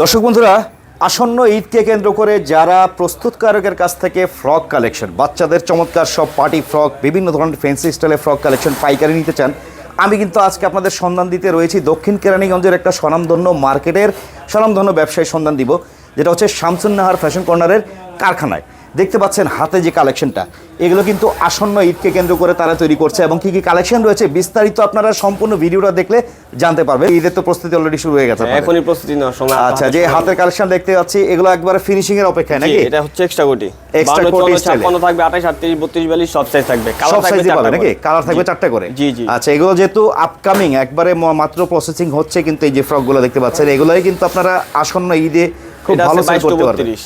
দর্শক বন্ধুরা, আসন্ন ঈদকে কেন্দ্র করে যারা প্রস্তুতকারকের কাছ থেকে ফ্রক কালেকশন, বাচ্চাদের চমৎকার সব পার্টি ফ্রক, বিভিন্ন ধরনের ফ্যান্সি স্টাইলের ফ্রক কালেকশন পাইকারি নিতে চান, আমি কিন্তু আজকে আপনাদের সন্ধান দিতে রয়েছি দক্ষিণ কেরানীগঞ্জের একটা স্বনামধন্য মার্কেটের স্বনামধন্য ব্যবসায়ী সন্ধান দিব, যেটা হচ্ছে শামসুন্নাহার ফ্যাশন কর্নারের কারখানায়। দেখতে পাচ্ছেন হাতে যে কালেকশনটা এগুলো কিন্তু আসন্ন ঈদকে কেন্দ্র করে তারা তৈরি করছে এবং কি কি কালেকশন রয়েছে বিস্তারিত আপনারা সম্পূর্ণ ভিডিওটা দেখলে জানতে পারবেন। ঈদের তো প্রস্তুতি অলরেডি শুরু হয়ে গেছে এখনই প্রস্তুতি নেওয়ার সময়। আচ্ছা যে হাতের কালেকশন দেখতে পাচ্ছি এগুলো একবারে ফিনিশিং এর অপেক্ষায় নাকি? এটা হচ্ছে এক্সট্রা কোটি। বান্ন, কোটি এ। ছাপ্পান্ন থাকবে আঠাশ আটত্রিশ বত্রিশ বিয়াল্লিশ সব সাইজ থাকবে। কালার থাকবে পাবে নাকি? কালার থাকবে। চারটা করে? জি জি। আচ্ছা এগুলো যেহেতু আপকামিং একবারে মাত্র প্রসেসিং হচ্ছে কিন্তু এই যে ফ্রকগুলো দেখতে পাচ্ছেন এগুলোই কিন্তু আপনারা আসন্ন ঈদে খুব ভালো সেল করতে পারবেন। 32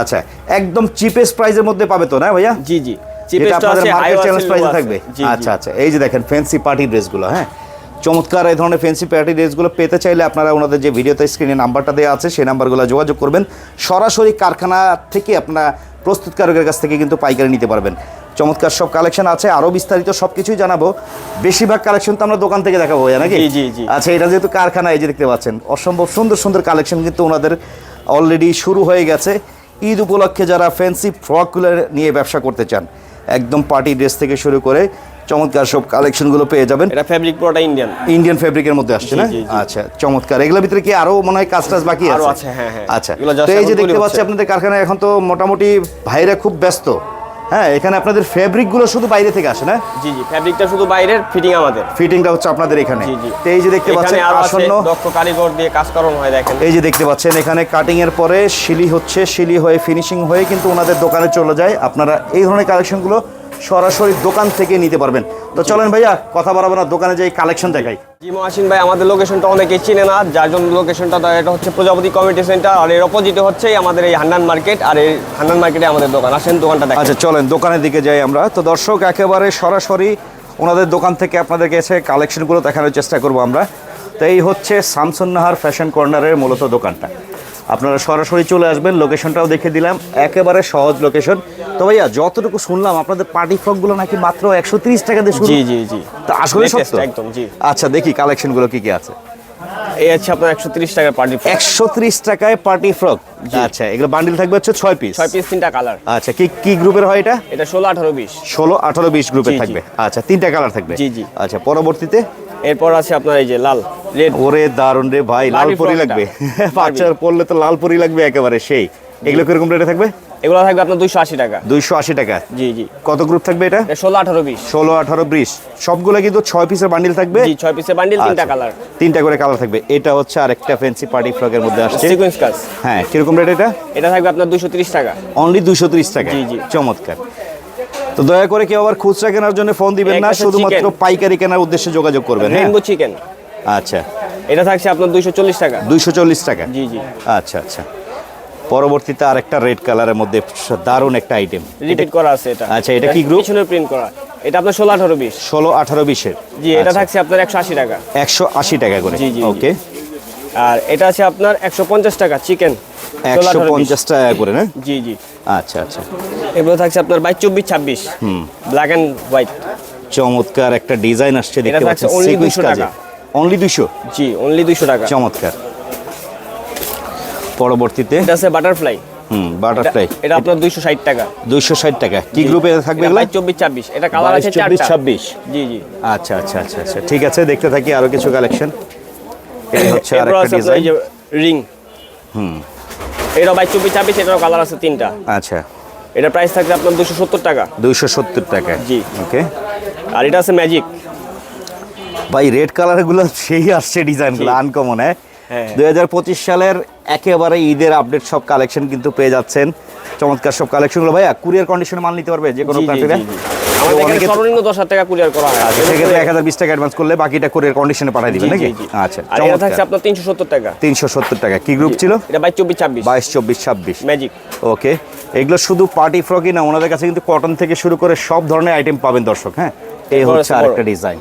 আচ্ছা একদম চিপেস্ট প্রাইসের মধ্যে পাবে তো না ভাইয়া? জি জি। যেটা আপনাদের মার্কেট চ্যালেঞ্জ প্রাইসে থাকবে। আচ্ছা আচ্ছা। এই যে দেখেন ফ্যান্সি পার্টি ড্রেসগুলো হ্যাঁ? চমৎকার এই ধরনের ফ্যান্সি ড্রেসগুলো পেতে চাইলে আপনারা ওনাদের যে ভিডিওতে স্ক্রিনে নাম্বারটা দেওয়া আছে সেই নাম্বারগুলো যোগাযোগ করবেন। সরাসরি কারখানা থেকে আপনারা প্রস্তুতকারকের কাছ থেকে কিন্তু পাইকারি নিতে পারবেন। চমৎকার সব কালেকশন আছে আরও বিস্তারিত সব কিছুই জানাব। বেশিরভাগ কালেকশন তো আমরা দোকান থেকে দেখাবো নাকি? জি, জি, জি। আচ্ছা এটা যেহেতু কারখানা এই যে দেখতে পাচ্ছেন অসম্ভব সুন্দর সুন্দর কালেকশন কিন্তু ওনাদের অলরেডি শুরু হয়ে গেছে। ঈদ উপলক্ষে যারা ফ্যান্সি ফ্রকগুলো নিয়ে ব্যবসা করতে চান একদম পার্টি ড্রেস থেকে শুরু করে চমৎকার সব কালেকশনগুলো পেয়ে যাবেন। এটা ফেব্রিক পুরোটা ইন্ডিয়ান ইন্ডিয়ান ফ্যাব্রিকের মধ্যে আসছে না। আচ্ছা চমৎকার। এগুলোর ভিতরে কি আরও মনে হয় কাজ টাজ বাকি আরও আছে? হ্যাঁ, হ্যাঁ। আচ্ছা তো এই যে দেখতে পাচ্ছি আপনাদের কারখানায় এখন তো মোটামুটি ভাইরা খুব ব্যস্ত। হ্যাঁ এখানে আপনাদের ফেব্রিকগুলো শুধু বাইরে থেকে আসে না? জি জি ফেব্রিকটা শুধু বাইরের ফিটিং আমাদের। ফিটিংটা হচ্ছে আপনাদের এখানে। জি জি। এই যে দেখতে পাচ্ছেন আসন্ন দক্ষ কারিগর দিয়ে কাজ করানো হয় দেখেন। এই যে দেখতে পাচ্ছেন এখানে কাটিং এর পরে শিলি হচ্ছে শিলি হয়ে ফিনিশিং হয়ে কিন্তু ওনাদের দোকানে চলে যায়। আপনারা এই ধরনের কালেকশনগুলো সরাসরি দোকান থেকে নিতে পারবেন। তো চলেন ভাইয়া কথা বরাবর না দোকানে যাই কালেকশন দেখাই। জি মহাসিন ভাই আমাদের লোকেশনটা অনেকে চিনে না যার জন্য লোকেশনটা এটা হচ্ছে প্রজাপতি কমিটি সেন্টার আর এর অপোজিটে হচ্ছে আমাদের এই হান্নান মার্কেট আর এই হান্নান মার্কেটে আমাদের দোকান। আসেন দোকানটা দেখেন। আচ্ছা চলেন দোকানের দিকে যাই আমরা। তো দর্শক একেবারে সরাসরি ওনাদের দোকান থেকে আপনাদেরকে এসে কালেকশনগুলো দেখানোর চেষ্টা করব আমরা। তো এই হচ্ছে শামসুন্নাহার ফ্যাশন কর্নারের মূলত দোকানটা। আপনারা সরাসরি চলে আসবেন লোকেশনটাও দেখে দিলাম একেবারে সহজ লোকেশন তো ভাইয়া যতটুকু শুনলাম আপনাদের পার্টি ফ্রকগুলো নাকি মাত্র একশো তিরিশ টাকা দিয়ে শুরু? জি জি জি। তো আসলে সত্য? একদম জি। আচ্ছা দেখি কালেকশনগুলো কি কি আছে। এই হচ্ছে আপনার একশো তিরিশ টাকার পার্টি একশো ত্রিশ টাকায় পার্টি ফ্রক আচ্ছা এগুলো বান্ডিল থাকবে হচ্ছে ছয় পিস ছয় পিস তিনটা কালার আচ্ছা কি কি গ্রুপের হয় এটা? এটা ষোলো আঠারো বিশ। ষোলো আঠারো বিশ গ্রুপের। থাকবে। আচ্ছা তিনটা কালার থাকবে। জি, জি। আচ্ছা পরবর্তীতে এরপর আছে আপনার এই যে লাল রেড। ওরে দারুণ রে ভাই লাল পরি লাগবে। এটা। বাচ্চার পরলে তো লাল পরি লাগবে একেবারে সেই। এগুলো কীরকম রেটে থাকবে? এগুলো থাকবে আপনার দুইশো আশি টাকা। দুইশো আশি টাকা। জি জি। কত গ্রুপ থাকবে এটা? ষোলো আঠারো বিশ। ষোলো আঠারো বিশ। সবগুলো কিন্তু ছয় পিসের বান্ডিল থাকবে? জি ছয় পিসের বান্ডিল তিনটা আচ্ছা, কালার তিনটা করে কালার থাকবে। এটা হচ্ছে আরেকটা ফ্যান্সি পার্টি ফ্রকের মধ্যে আসছে। সিকোয়েন্স কাজ হ্যাঁ কীরকম রেট এটা? এটা থাকবে আপনার দুশো তিরিশ টাকা। অনলি দুশো ত্রিশ টাকা। জি, জি। চমৎকার। তো দয়া করে কেউ আবার খুচরা কেনার জন্য ফোন দিবেন না শুধুমাত্র পাইকারি কেনার উদ্দেশ্যে যোগাযোগ করবেন হ্যাঁ? রেনবো চিকেন আচ্ছা। এটা থাকছে আপনার দুইশো চল্লিশ টাকা। দুইশো চল্লিশ টাকা? জি জি। আচ্ছা আচ্ছা। পরবর্তীতে আরেকটা রেড কালারের মধ্যে দারুণ একটা আইটেম রিপিট করা আছে এটা। আচ্ছা, এটা কি group? পিছনে প্রিন্ট করা। এটা আপনার ষোলো আঠারো বিশ। ষোলো আঠারো বিশের। জি এটা থাকছে আপনার একশো আশি টাকা। একশো আশি টাকা করে। জি, জি, জি। ওকে আর এটা আছে আপনার একশো পঞ্চাশ টাকা চিকেন একশো পঞ্চাশ টাকা করে না জি জি। আচ্ছা আচ্ছা। এগুলো থাকছে আপনার বাইশ চব্বিশ ছাব্বিশ। হুম। ব্ল্যাক অ্যান্ড হোয়াইট চমৎকার একটা ডিজাইন আসছে দেখতে পাচ্ছেন 200 কাজে। টাকা। অনলি দুশো জি অনলি দুইশো টাকা। চমৎকার। পরবর্তীতে? এটা আছে বাটারফ্লাই হুম বাটারফ্লাই এটা আপনার দুইশো ষাট টাকা। দুইশো ষাট টাকা। কি গ্রুপে থাকবে এগুলো? চব্বিশ ছাব্বিশ। এটা কালার আছে চব্বিশ চারটা ছাব্বিশ। জি জি। আচ্ছা আচ্ছা আচ্ছা আচ্ছা। ঠিক আছে দেখতে থাকি আরও কিছু কালেকশন এই হচ্ছে আরেকটা ডিজাইন রিং হুম। এটা বাইশ চব্বিশ ছাব্বিশ এটারও কালার আছে তিনটা। আচ্ছা। এটা প্রাইস থাকছে আপনার দুশো সত্তর টাকা। দুইশো সত্তর টাকা। জি। ওকে। আর এটা আছে ম্যাজিক ভাই রেড কালারগুলো সেই আসছে ডিজাইনগুলো আনকমন হ্যাঁ? হ্যাঁ। দুই হাজার পঁচিশ সালের একেবারে ঈদের আপডেট সব কালেকশন কিন্তু পেয়ে যাচ্ছেন। চমৎকার সব কালেকশনগুলো। ভাইয়া কুরিয়ার কন্ডিশনে মাল নিতে পারবে যে কোনো কান্ট্রিতে সর্বনিম্ন হাজার টাকা কুরিয়ার করা হয়। সেক্ষেত্রে এক হাজার বিশ টাকা অ্যাডভান্স করলে বাকিটা কুরিয়ার কন্ডিশনে পাঠিয়ে দিবেন নাকি। আচ্ছা এটা থাকছে আপনার তিনশো সত্তর টাকা। তিনশো সত্তর টাকা। কি গ্রুপ ছিল? এটা বাইশ চব্বিশ ছাব্বিশ। বাইশ চব্বিশ ছাব্বিশ। ম্যাজিক ওকে এগুলো শুধু পার্টি ফ্রকই না ওনাদের কাছে কিন্তু কটন থেকে শুরু করে সব ধরনের আইটেম পাবেন দর্শক হ্যাঁ? এই হচ্ছে আরেকটা ডিজাইন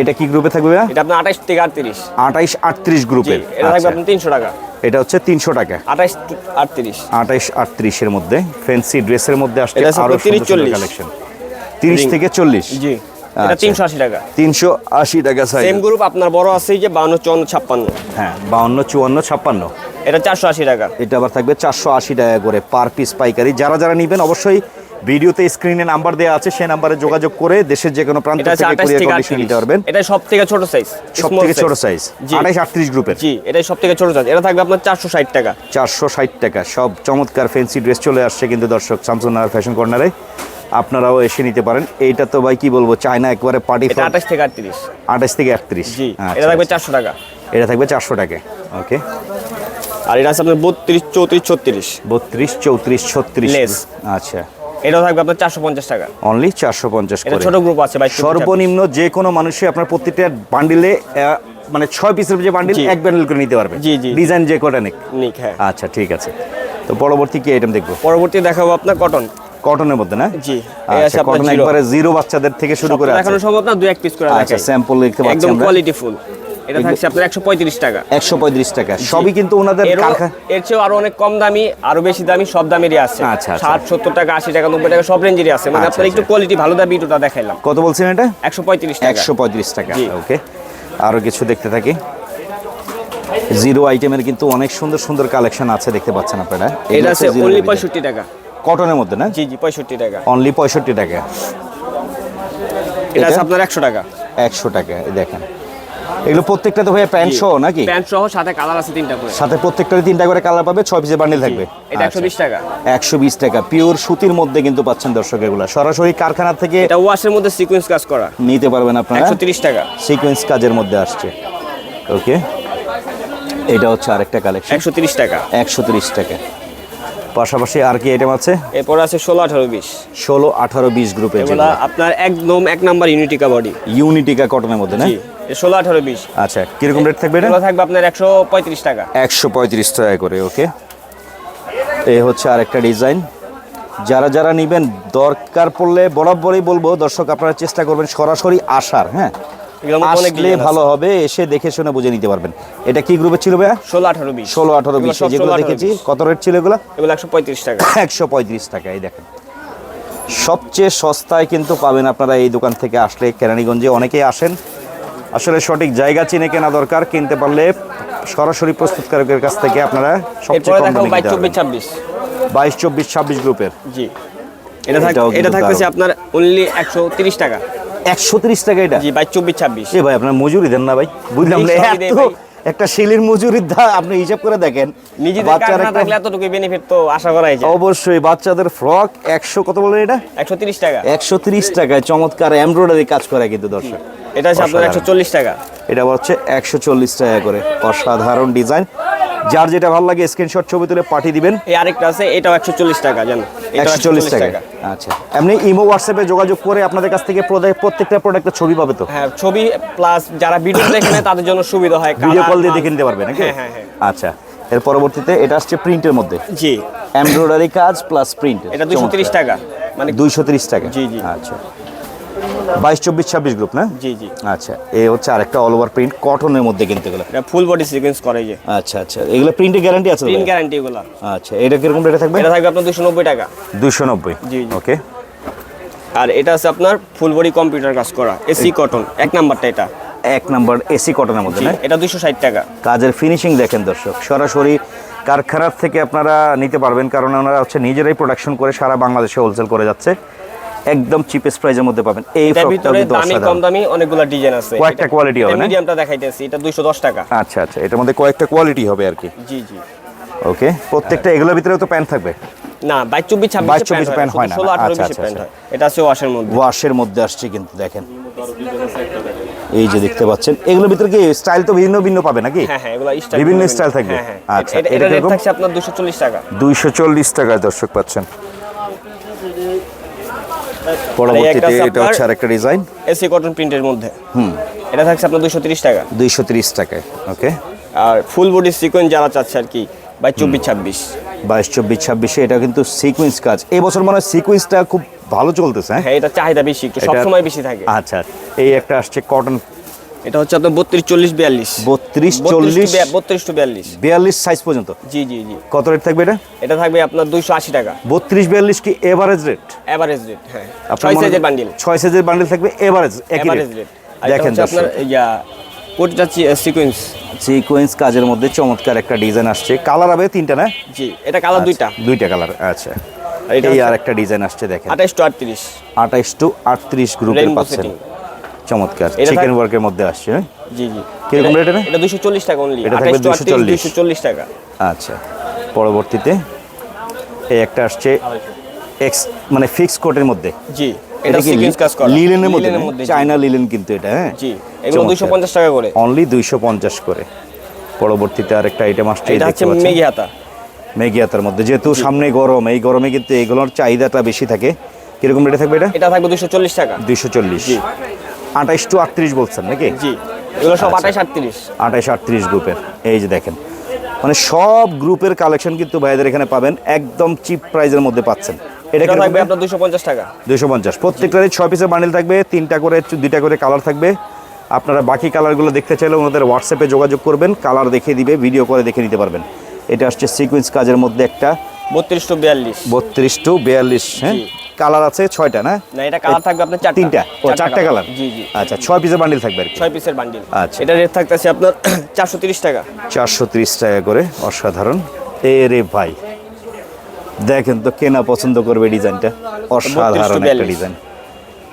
এটা কি গ্রুপে থাকবে? এটা আপনার আঠাশ থেকে আটত্রিশ। আঠাইশ আটত্রিশ জি গ্রুপের এটা থাকবে আচ্ছা, আপনার তিনশো টাকা। এটা হচ্ছে তিনশো টাকা। আঠাশ আটত্রিশ। আঠাইশ আটত্রিশের মধ্যে। ফ্যান্সি ড্রেসের মধ্যে আসছে আরও আপনার 30, 40 কালেকশন তিরিশ। থেকে চল্লিশ। জি এটা আচ্ছা। তিনশো আশি টাকা। তিনশো আশি টাকা সাইজ সেম গ্রুপ আপনার বড় আছে যে বাউন্ন চুয়ান্ন ছাপ্পান্ন। হ্যাঁ বাউন্ন চুয়ান্ন ছাপ্পান্ন। এটা চারশো আশি টাকা। এটা আবার থাকবে চারশো আশি টাকা করে পার পিস পাইকারি। যারা যারা নেবেন অবশ্যই ভিডিওতে স্ক্রিনে নাম্বার দেওয়া আছে সেই নাম্বারে যোগাযোগ করে দেশের যে কোনো প্রান্ত থেকে কুরিয়ার কন্ডিশন নিতে পারবেন। এটা সব থেকে ছোট সাইজ সব থেকে ছোট সাইজ জি। আঠাইশ আটত্রিশ গ্রুপের। জি এটাই সব থেকে ছোট সাইজ এটা থাকবে আপনার চারশো ষাট টাকা। চারশো ষাট টাকা। সব চমৎকার ফ্যান্সি ড্রেস চলে আসছে কিন্তু দর্শক শামসুনার ফ্যাশন কর্নারে আপনারাও এসে নিতে পারেন। এইটা তো ভাই কি বলব চায়না একবারে পার্টি আঠাশ থেকে আটত্রিশ। আঠাশ থেকে একত্রিশ। জি এটা থাকবে চারশো টাকা। এটা থাকবে চারশো টাকা ওকে। আর এটা আছে আপনার বত্রিশ চৌত্রিশ ছত্রিশ। বত্রিশ চৌত্রিশ ছত্রিশ। আচ্ছা। এটাও থাকবে আপনার চারশো পঞ্চাশ টাকা। অনলি চারশো পঞ্চাশ ছোট গ্রুপ আছে ভাই সর্বনিম্ন যে কোনো মানুষই আপনার প্রত্যেকটা বান্ডিলে মানে ছয় পিসের যে বান্ডিল এক বান্ডিল করে নিতে পারবে। জি, জি। ডিজাইন যে কটা নিক। নিক হ্যাঁ। আচ্ছা ঠিক আছে। তো পরবর্তী কি আইটেম দেখব? পরবর্তী দেখাবো আপনার কটন কটনের মধ্যে না? জি আচ্ছা কটন একবারে জিরো বাচ্চাদের থেকে শুরু করে দেখানো সম্ভব না দুই এক পিস করে আচ্ছা স্যাম্পল দেখতে পাচ্ছি একদম কোয়ালিটি ফুল এটা থাকছে আপনার একশো পঁয়ত্রিশ টাকা। একশো পঁয়ত্রিশ টাকা। সবই কিন্তু ওনাদের কারখানা এর চেয়েও আরও অনেক কম দামি আরও বেশি দামি সব দামেরই আছে। আচ্ছা, আচ্ছা। ষাট সত্তর টাকা আশি টাকা নব্বই টাকা সব রেঞ্জেরই আছে। মানে আচ্ছা, আপনার একটু আচ্ছা। কোয়ালিটি ভালো দাবি দুটা দেখাইলাম। কত বলছেন এটা? একশো পঁয়ত্রিশ টাকা। একশো পঁয়ত্রিশ টাকা ওকে আরও কিছু দেখতে থাকি। জিরো আইটেমের কিন্তু অনেক সুন্দর সুন্দর কালেকশন আছে দেখতে পাচ্ছেন আপনারা। এটা আছে অনলি পঁয়ষট্টি টাকা। কটনের মধ্যে না? জি জি পঁয়ষট্টি টাকা। অনলি পঁয়ষট্টি টাকা। এটা আপনার একশো টাকা। একশো টাকা এই দেখেন। এগুলো প্রত্যেকটা তো ভাইয়া প্যান্ট সহ নাকি? প্যান্ট সহ সাথে কালার আছে তিনটা করে। সাথে প্রত্যেকটারই তিনটা করে কালার পাবে ছয় পিসের বান্ডিল থাকবে। এটা একশো বিশ টাকা। একশো বিশ টাকা। পিওর সুতির মধ্যে কিন্তু পাচ্ছেন দর্শক এগুলো। সরাসরি কারখানা থেকে এটা ওয়াশের মধ্যে সিকোয়েন্স কাজ করা। নিতে পারবেন আপনারা। একশো তিরিশ টাকা। সিকোয়েন্স কাজের মধ্যে আসছে। ওকে এটা হচ্ছে আরেকটা কালেকশন একশো তিরিশ টাকা। একশো তিরিশ টাকা। পাশাপাশি আর কি আইটেম আছে? এরপর আছে ষোলো আঠারো বিশ। ষোলো আঠারো বিশ গ্রুপে এগুলা আপনার একদম এক নাম্বার ইউনিটিকা বডি ইউনিটিকা কটনের মধ্যে না? ষোলো আঠারো বিশ। আচ্ছা কীরকম রেট থাকবে এটা? থাকবে আপনার একশো পঁয়ত্রিশ টাকা। একশো পঁয়ত্রিশ টাকা করে ওকে এই হচ্ছে আরেকটা ডিজাইন যারা যারা নেবেন দরকার পড়লে বরাবরই বলব দর্শক আপনারা চেষ্টা করবেন সরাসরি আসার হ্যাঁ? আসলে ভালো হবে এসে দেখে শুনে বুঝে নিতে পারবেন। এটা কি গ্রুপে ছিল ভাইয়া? ষোলো আঠারো বিশ। ষোলো আঠারো বিশ যেগুলো দেখেছি কত রেট ছিল এগুলো? এগুলো একশো পঁয়ত্রিশ টাকা। একশো পঁয়ত্রিশ টাকা এই দেখেন। সবচেয়ে সস্তায় কিন্তু পাবেন আপনারা এই দোকান থেকে আসলে কেরানীগঞ্জে। অনেকেই আসেন আসলে সঠিক জায়গা চিনে কেনা দরকার কিনতে পারলে সরাসরি প্রস্তুতকারকের কাছ থেকে আপনারা সবচেয়ে কম দামে বাইশ চব্বিশ। ছাব্বিশ। বাইশ চব্বিশ ছাব্বিশ গ্রুপের জি। এটা এটা থাকতেছে আপনার অনলি একশো তিরিশ টাকা। একশো তিরিশ টাকা এটা। জি বাইশ চব্বিশ ছাব্বিশ। এ ভাই আপনার মজুরি দেন না ভাই। বুঝলাম না, একটা শিলির মজুরির দা আপনি হিসাব করে দেখেন। নিজেদের বাচ্চার থাকলে এতটুকু বেনিফিট তো আশা করাই যায়। অবশ্যই বাচ্চাদের ফ্রক একশো কত বলেন এটা? একশো তিরিশ টাকা। একশো তিরিশ টাকায় চমৎকার এমব্রয়ডারি কাজ করে কিন্তু দর্শক। এটা আপনার অসাধারণ। একশো চল্লিশ টাকা। এটা হচ্ছে একশো চল্লিশ টাকা করে। অসাধারণ ডিজাইন যার যেটা ভালো লাগে স্ক্রিনশট ছবি তুলে পাঠিয়ে দিবেন। এই আরেকটা আছে এটাও একশো চল্লিশ টাকা জানো। একশো চল্লিশ টাকা। আচ্ছা। এমনি ইমো হোয়াটসঅ্যাপে যোগাযোগ করে আপনাদের কাছ থেকে প্রত্যেকটা প্রোডাক্টের ছবি পাবে তো? হ্যাঁ ছবি প্লাস যারা ভিডিও দেখে নেয় তাদের জন্য সুবিধা হয়। ভিডিও কল দিয়ে দেখে নিতে পারবে নাকি? হ্যাঁ হ্যাঁ হ্যাঁ। আচ্ছা। এর পরবর্তীতে এটা আসছে প্রিন্টের মধ্যে। জি। এমব্রয়ডারি কাজ প্লাস প্রিন্ট এটা দুশো তিরিশ টাকা। মানে দুইশো তিরিশ টাকা। জি, জি। আচ্ছা। বাইশ চব্বিশ ছাব্বিশ গ্রুপ না? জি জি। আচ্ছা এই হচ্ছে আরেকটা অল ওভার প্রিন্ট কটনের মধ্যে কিনতে গেলে। এটা ফুল বডি সিকোয়েন্স করে যে। আচ্ছা আচ্ছা এগুলো প্রিন্টের গ্যারান্টি আছে প্রিন্ট গ্যারান্টি এগুলো। আচ্ছা এটা কীরকম রেটে থাকবে? এটা থাকবে আপনার দুশো নব্বই টাকা। দুশো নব্বই? জি, জি। ওকে আর এটা আছে আপনার ফুল বডি কম্পিউটার কাজ করা এসি কটন এক নাম্বারটা এটা। এক নাম্বার এসি কটনের মধ্যে না? এটা দুশো ষাট টাকা। কাজের ফিনিশিং দেখেন দর্শক সরাসরি কারখানার থেকে আপনারা নিতে পারবেন কারণ ওনারা হচ্ছে নিজেরাই প্রোডাকশন করে সারা বাংলাদেশে হোলসেল করে যাচ্ছে। একদম চিপেস্ট প্রাইসের মধ্যে পাবেন। এই ভিতরে কিন্তু দামি কম দামি অনেকগুলো ডিজাইন আছে। কয়েকটা quality হবে না? মিডিয়ামটা দেখাইতেছি এটা দুইশো দশ টাকা। আচ্ছা আচ্ছা এটার মধ্যে কয়েকটা কোয়ালিটি হবে আর কি। জি জি। ওকে প্রত্যেকটা এগুলোর ভিতরেও তো প্যান্ট থাকবে? না বাইশ চব্বিশ ছাব্বিশ 22, 24 প্যান্ট হয় না। ষোলো আঠারো আচ্ছা, বিশে আচ্ছা, প্যান্ট। হয়। এটা আছে ওয়াশের মধ্যে। ওয়াশের মধ্যে আসছে কিন্তু দেখেন। এই যে দেখতে পাচ্ছেন এগুলোর ভিতরে কি স্টাইল তো ভিন্ন ভিন্ন পাবে নাকি? হ্যাঁ হ্যাঁ এগুলো স্টাইল বিভিন্ন style থাকবে? হ্যাঁ হ্যাঁ। আচ্ছা, এটা- থাকছে আপনার দুশো চল্লিশ টাকা। দুইশো চল্লিশ টাকায় দর্শক পাচ্ছেন। পরবর্তীতে এটা হচ্ছে আরেকটা ডিজাইন এসি কটন প্রিন্টের মধ্যে। হুম। এটা থাকছে আপনার দুশো তিরিশ টাকা। দুইশো তিরিশ টাকায় ওকে। আর ফুল বডি সিকোয়েন্স যারা চাচ্ছে আর কি বাইশ চব্বিশ ছাব্বিশ। বাইশ চব্বিশ ছাব্বিশে এটা কিন্তু সিকোয়েন্স কাজ। এই বছর মনে হয় সিকুয়েন্সটা খুব ভালো চলতেছে হ্যাঁ? হ্যাঁ এটা চাহিদা বেশি একটু সবসময় বেশি থাকে। আচ্ছা এই একটা আসছে কটন এটা হচ্ছে আপনার বত্রিশ চল্লিশ বিয়াল্লিশ। বত্রিশ চল্লিশ? বত্রিশ টু বিয়াল্লিশ। বিয়াল্লিশ সাইজ পর্যন্ত? জি জি জি। কত রেট থাকবে এটা? এটা থাকবে আপনার দুইশো আশি টাকা। বত্রিশ বিয়াল্লিশ কি এভারেজ রেট এভারেজ রেট হ্যাঁ। ছয় সাইজের বান্ডিল ছয় সাইজের বান্ডিল থাকবে এভারেজ এভারেজ রেট দেখেন আপনার ইয়া সিকোয়েন্স সিকোয়েন্স কাজের মধ্যে চমৎকার একটা ডিজাইন আসছে। কালার হবে তিনটা না? জি এটা কালার দুইটা। দুইটা কালার আচ্ছা। এটা এই আর একটা ডিজাইন আসছে দেখেন। আঠাইশ টু আটত্রিশ। আঠাইশ টু আটত্রিশ গ্রুপের পাচ্ছেন। চমৎকার চিকেন ওয়ার্কের মধ্যে আসছে হ্যাঁ? জি জি। কীরকম rate এটা? এটা দুশো চল্লিশ টাকা অনলি এটা থাকবে আঠাইশ টু আটত্রিশ 240 টাকা। আচ্ছা পরবর্তীতে এই একটা আসছে এক্স মানে ফিক্স কোটের মধ্যে। জি এটা সিকোয়েন্স কাজ করা। লিলেনের মধ্যে। চায়না লিলেন কিন্তু এটা হ্যাঁ? জি এগুলো দুইশো পঞ্চাশ টাকা করে। অনলি দুইশো পঞ্চাশ করে। পরবর্তীতে আরেকটা আইটেম আসছে এটা হচ্ছে। মেগি হাতা। মেঘিয়াতার মধ্যে যেহেতু সামনে গরম এই গরমে কিন্তু এগুলোর চাহিদাটা বেশি থাকে। কীরকম রেটে থাকবে এটা? এটা থাকবে দুশো চল্লিশ টাকা। দুইশো চল্লিশ। জি। আঠাইশ টু আটত্রিশ বলছেন নাকি? জি এগুলো সব আচ্ছা। আঠাইশ আটত্রিশ। আঠাইশ আটত্রিশ গ্রুপের এই যে দেখেন। মানে সব গ্রুপের কালেকশন কিন্তু ভাইদের এখানে পাবেন একদম চিপ প্রাইজের মধ্যে পাচ্ছেন। এটা এটা থাকবে আপনার দুশো পঞ্চাশ টাকা। দুশো পঞ্চাশ। প্রত্যেকটারই ছয় পিসের বান্ডেল থাকবে তিনটা করে দুইটা করে কালার থাকবে। আপনারা বাকি কালারগুলো দেখতে চাইলে ওনাদের হোয়াটসঅ্যাপে যোগাযোগ করবেন কালার দেখে দিবে ভিডিও করে দেখে নিতে পারবেন। এটা আসছে সিকোয়েন্স কাজের মধ্যে একটা। বত্রিশ টু বিয়াল্লিশ। বত্রিশ টু বিয়াল্লিশ হ্যাঁ। কালার আছে ছয়টা না? না এটা কালার থাকবে আপনার চারটা। তিনটা। ও চারটা কালার। জি জি। আচ্ছা ছয় পিসের বান্ডিল থাকবে আর কি। ছয় পিসের বান্ডিল আচ্ছা। এটা রেট থাকতেছে আপনার চারশো তিরিশ টাকা। চারশো ত্রিশ টাকা করে অসাধারণ। এ রে ভাই দেখেন তো কেনা পছন্দ করবে ডিজাইনটা। অসাধারণ একটা ডিজাইন।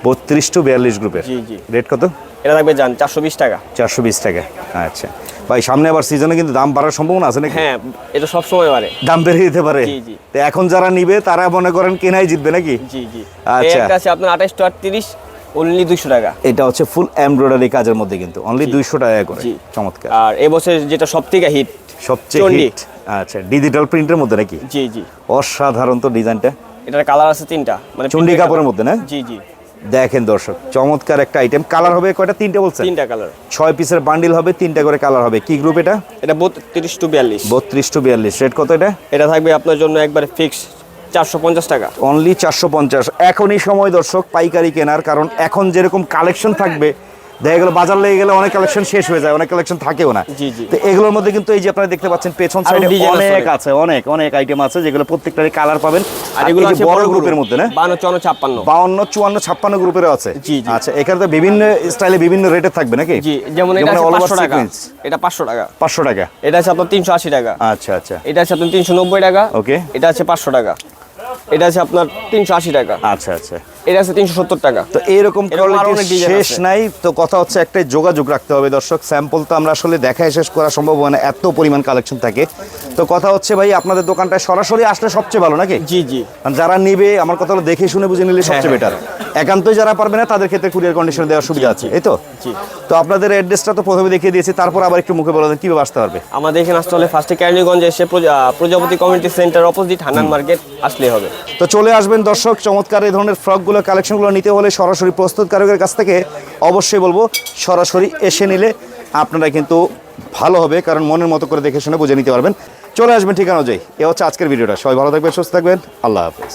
বত্রিশ টু বিয়াল্লিশ গ্রুপের। জি, জি। রেট কত? এটা থাকবে যান চারশো বিশ টাকা। চারশো বিশ টাকা। আচ্ছা। ভাই সামনে আবার সিজনে কিন্তু দাম বাড়ার সম্ভাবনা আছে নাকি? হ্যাঁ এটা সব সময় বাড়ে। দাম বেড়ে যেতে পারে। জি, জি। তো এখন যারা নিবে তারা মনে করেন কেনাই জিতবে নাকি? জি জি। আচ্ছা। একটা আপনার আঠাইশ টু আটত্রিশ অনলি দুইশো টাকা। এটা হচ্ছে ফুল এমব্রয়ডারি কাজের মধ্যে কিন্তু। অনলি দুইশো টাকা করে। চমৎকার। আর এবছর যেটা সব থেকে হিট সবচেয়ে। হিট আচ্ছা ডিজিটাল প্রিন্টের মধ্যে নাকি? জি জি। অসাধারণ তো ডিজাইনটা এটার কালার আছে তিনটা। মানে printed কাপড়ের মধ্যে না? জি জি। দেখেন দর্শক চমৎকার একটা আইটেম কালার হবে কয়টা? তিনটা বলছেন? তিনটা কালার ছয় পিসের বান্ডিল হবে তিনটা করে কালার হবে। কি গ্রুপ এটা? এটা বত্রিশ টু বিয়াল্লিশ। বত্রিশ টু বিয়াল্লিশ। রেট কত এটা? এটা থাকবে আপনার জন্য একবারে ফিক্স চারশো পঞ্চাশ টাকা। অনলি চারশো পঞ্চাশ। এখনই সময় দর্শক পাইকারি কেনার কারণ এখন যেরকম কালেকশন থাকবে দেখা গেলো বাজার লেগে গেলে অনেক কালেকশন শেষ হয়ে যায় অনেক কালেকশন থাকেও না। তো এগুলোর মধ্যে কিন্তু এই যে আপনারা দেখতে পাচ্ছেন পেছন সাইডে অনেক। আছে অনেক অনেক আইটেম আছে যেগুলো প্রত্যেকটারই কালার পাবেন। আর এগুলো আছে বড় গ্রুপের মধ্যে না? বান্ন চুয়ান্ন ছাপ্পান্ন। বাউন্ন চুয়ান্ন ছাপ্পান্ন গ্রুপেরও আছে। আচ্ছা এখানে তো বিভিন্ন স্টাইলে বিভিন্ন রেটে থাকবে নাকি? জি যেমন এটা পাঁচশো টাকা। এটা পাঁচশো টাকা। পাঁচশো টাকা। এটা আছে আপনার তিনশো আশি টাকা। আচ্ছা আচ্ছা। এটা আছে আপনার তিনশো নব্বই টাকা। ওকে এটা আছে পাঁচশো টাকা। এটা আছে আপনার তিনশো আশি টাকা। আচ্ছা আচ্ছা। এটা আছে তিনশো সত্তর টাকা। তো এইরকম এরকম শেষ নাই তো কথা হচ্ছে একটা যোগাযোগ রাখতে হবে দর্শক। স্যাম্পল তো আমরা আসলে দেখায় শেষ করা সম্ভব হয় না এত পরিমাণ কালেকশন থাকে। তো কথা হচ্ছে ভাই আপনাদের দোকানটায় সরাসরি আসলে সবচেয়ে ভালো নাকি? জি জি। যারা নিবে আমার কথা হলো দেখে শুনে বুঝে নিলে সবচেয়ে হ্যাঁ, বেটার একান্তই যারা পারবে না তাদের ক্ষেত্রে কুরিয়ার কন্ডিশন দেওয়ার সুবিধা আছে। এই তো? জি। তো আপনাদের অ্যাড্রেসটা তো প্রথমে দেখিয়ে দিয়েছি তারপর আবার একটু মুখে বলে দেন কীভাবে আসতে পারবে? আমাদের এখানে আসতে হলে ফার্স্টে ক্যারনিগঞ্জে এসে Prajapati community centre opposite Hannan market আসলেই হবে। তো চলে আসবেন দর্শক চমৎকার এই ধরনের ফ্রকগুলো কালেকশনগুলো নিতে হলে সরাসরি প্রস্তুতকারকের কাছ থেকে অবশ্যই বলব, সরাসরি এসে নিলে আপনারা কিন্তু ভালো হবে, কারণ মনের মতো করে দেখে শুনে বুঝে নিতে পারবেন। চলে আসবেন ঠিকানা অনুযায়ী। এ হচ্ছে আজকের ভিডিওটা। সবাই ভালো থাকবেন, সুস্থ থাকবেন। আল্লাহ হাফেজ।